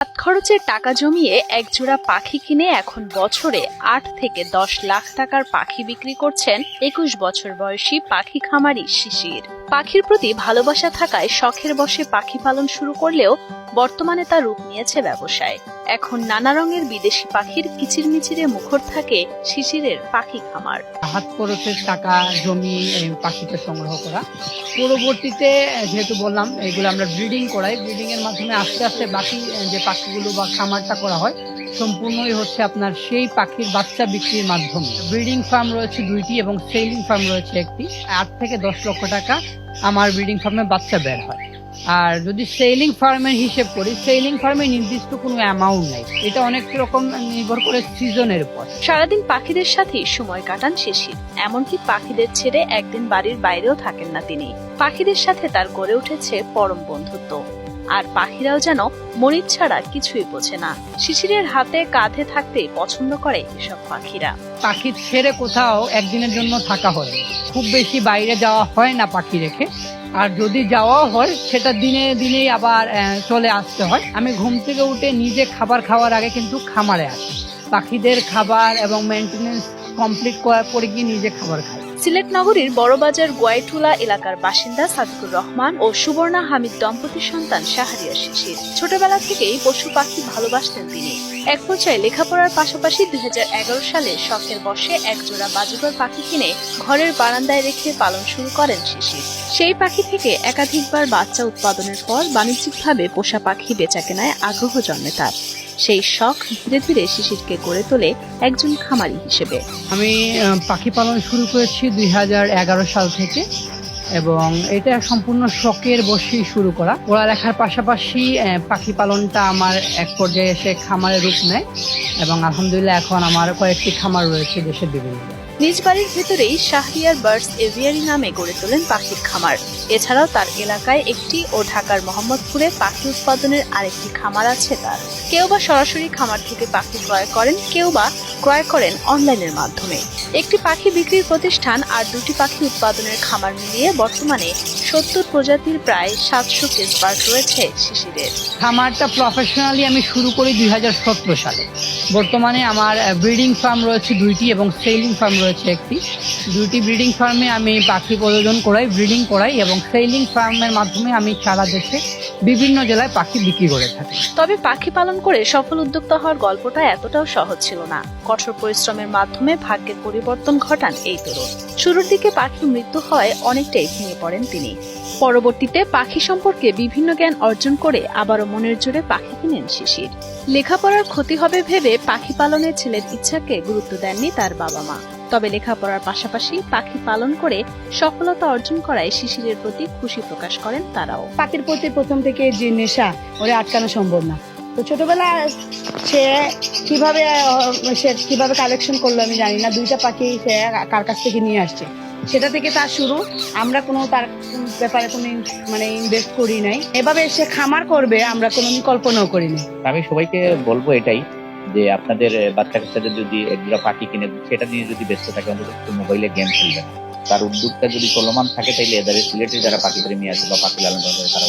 হাত খরচের টাকা জমিয়ে একজোড়া পাখি কিনে এখন বছরে আট থেকে দশ লাখ টাকার পাখি বিক্রি করছেন একুশ বছর বয়সী পাখি খামারি শিশির। পাখির প্রতি ভালোবাসা থাকায় শখের বসে পাখি পালন শুরু করলেও বর্তমানে তা রূপ নিয়েছে ব্যবসায়। এখন নানা রঙের বিদেশি পাখির কিচিরমিচিরে মুখর থাকে শিশিরের পাখি খামার। হাত খরচের টাকা, জমি পাখিতে সংগ্রহ করা। পরবর্তীতে যেহেতু বললাম, এগুলো আমরা ব্রিডিং করাই। ব্রিডিং এর মাধ্যমে আস্তে আস্তে বাকি যে পাখিগুলো বা খামারটা করা হয়, সম্পূর্ণই হচ্ছে আপনার সেই পাখির বাচ্চা বিক্রির মাধ্যমে। ব্রিডিং ফার্ম রয়েছে দুইটি এবং সেলিং ফার্ম রয়েছে একটি। আট থেকে দশ লক্ষ টাকা আমার ব্রিডিং ফার্মে বাচ্চা বের হয়। আর যদি সেলিং ফার্মের হিসেব করি সেলিং ফার্মে নির্দিষ্ট কোনো অ্যামাউন্ট নাই। এটা অনেক রকম নির্ভর করে সিজনের উপর। সারাদিন পাখিদের সাথে সময় কাটান শেষে এমনকি পাখিদের ছেড়ে একদিন বাড়ির বাইরেও থাকেন না তিনি। পাখিদের সাথে তার গড়ে উঠেছে পরম বন্ধুত্ব। আর পাখিরাও যেন মরিচ ছাড়া কিছুই বোঝে না। শিশিরের হাতে কাঁধে থাকতে পছন্দ করে এসব পাখিরা। পাখি ছেড়ে কোথাও একদিনের জন্য থাকা হয় খুব বেশি বাইরে যাওয়া হয় না পাখি রেখে। আর যদি যাওয়াও হয়, সেটা দিনে দিনেই আবার চলে আসতে হয়। আমি ঘুম থেকে উঠে নিজে খাবার খাওয়ার আগে কিন্তু খামারে আসি। পাখিদের খাবার এবং মেনটেনেন্স কমপ্লিট করার পরে গিয়ে নিজে খাবার খাই। সিলেট নগরীর বড়বাজার গোয়াইটুলা এলাকার বাসিন্দা সাদিকুর রহমান ও সুবর্ণা হামিদ দম্পতির সন্তান শাহরিয়া শিশির। ছোটবেলা থেকেই পশু পাখি ভালোবাসতেন তিনি। এক পর্যায়ে লেখাপড়ার পাশাপাশি দুই হাজার এগারো সালে শখের বসে একজোড়া বাজুগর পাখি কিনে ঘরের বারান্দায় রেখে পালন শুরু করেন শিশির। সেই পাখি থেকে একাধিকবার বাচ্চা উৎপাদনের পর বাণিজ্যিকভাবে পোষা পাখি বেচাকেনায় আগ্রহ জন্মে তার। সেই শখ ধীরে ধীরে শিশিরকে গড়ে তোলে একজন খামারি হিসেবে। আমি পাখি পালন শুরু করেছি দুই হাজার এগারো সাল থেকে এবং এটা সম্পূর্ণ শখের বসেই শুরু করা। পড়ালেখার পাশাপাশি পাখি পালনটা আমার এক পর্যায়ে এসে খামারে রূপ নেয় এবং আলহামদুলিল্লাহ এখন আমার কয়েকটি খামার রয়েছে দেশের বিভিন্ন। নিজ বাড়ির ভেতরেই শাহরিয়ার বার্ডস এভিয়ারি নামে গড়ে তোলেন পাখির খামার। এছাড়াও তার এলাকায় একটি ও ঢাকার মোহাম্মদপুরে পাখি উৎপাদনের আরেকটি খামার আছে তার। কেউ বা সরাসরি খামার থেকে পাখি ক্রয় করেন, কেউ বা ক্রয় করেন অনলাইনের মাধ্যমে। একটি পাখি বিক্রির প্রতিষ্ঠান আর দুটি পাখি উৎপাদনের খামার মিলিয়ে বর্তমানে সত্তর প্রজাতির প্রায় সাতশো বার্ড রয়েছে শিশিরের। খামারটা প্রফেশনালি আমি শুরু করি দুই হাজার সতেরো সালে। বর্তমানে আমার ব্রিডিং ফার্ম রয়েছে দুইটি এবং সেলিং ফার্ম রয়েছে একটি। দুইটি ব্রিডিং ফার্মে আমি পাখি প্রযোজন করাই ব্রিডিং করাই এবং সেলিং ফার্মের মাধ্যমে আমি সারা দেশে বিভিন্ন জেলায় পাখি বিক্রি করে থাকি। তবে পাখি পালন করে সফল উদ্যোক্তা হওয়ার গল্পটা এতটাও সহজ ছিল না। কঠোর পরিশ্রমের মাধ্যমে ভাগ্যের পরিবর্তন ঘটান এই তরুণ। শুরুর দিকে পাখি মৃত্যু হয় অনেকটাই ভেঙে পড়েন তিনি। পরবর্তীতে পাখি সম্পর্কে বিভিন্ন জ্ঞান অর্জন করে আবারও মনের জোরে পাখি কিনেন শিশির। লেখাপড়ার ক্ষতি হবে ভেবে পাখি পালনের ছেলের ইচ্ছাকে গুরুত্ব দেননি তার বাবা মা তবে লেখাপড়ার পাশাপাশি পাখি পালন করে সফলতা অর্জন করায় শিশিরের প্রতি খুশি প্রকাশ করেন তারাও। পাখির প্রতি প্রথম থেকে যে নেশা ওরে আটকানো সম্ভব না। তো ছোটবেলা সে কীভাবে সে কীভাবে কালেকশন করল আমি জানি না। দুইটা পাখি সে কার কাছ থেকে নিয়ে আসছে। সেটা থেকে তার শুরু। আমরা কোনো তার ব্যাপারে কোনো মানে ইনভেস্ট করি নাই। এভাবে সে খামার করবে আমরা কোনো কল্পনাও করি নাই। আমি সবাইকে বলব এটাই যে আপনাদের বাচ্চা কাচ্চাদের যদি একগুলা পাখি কিনে, সেটা নিয়ে যদি ব্যস্ত থাকে, অন্তত মোবাইলে গেম খেলবে তার উদ্যোগটা যদি চলমান থাকে, তাইলে এদের সিলেটে যারা পাখি প্রেমী আছে বা পাখি লালন করে তারা।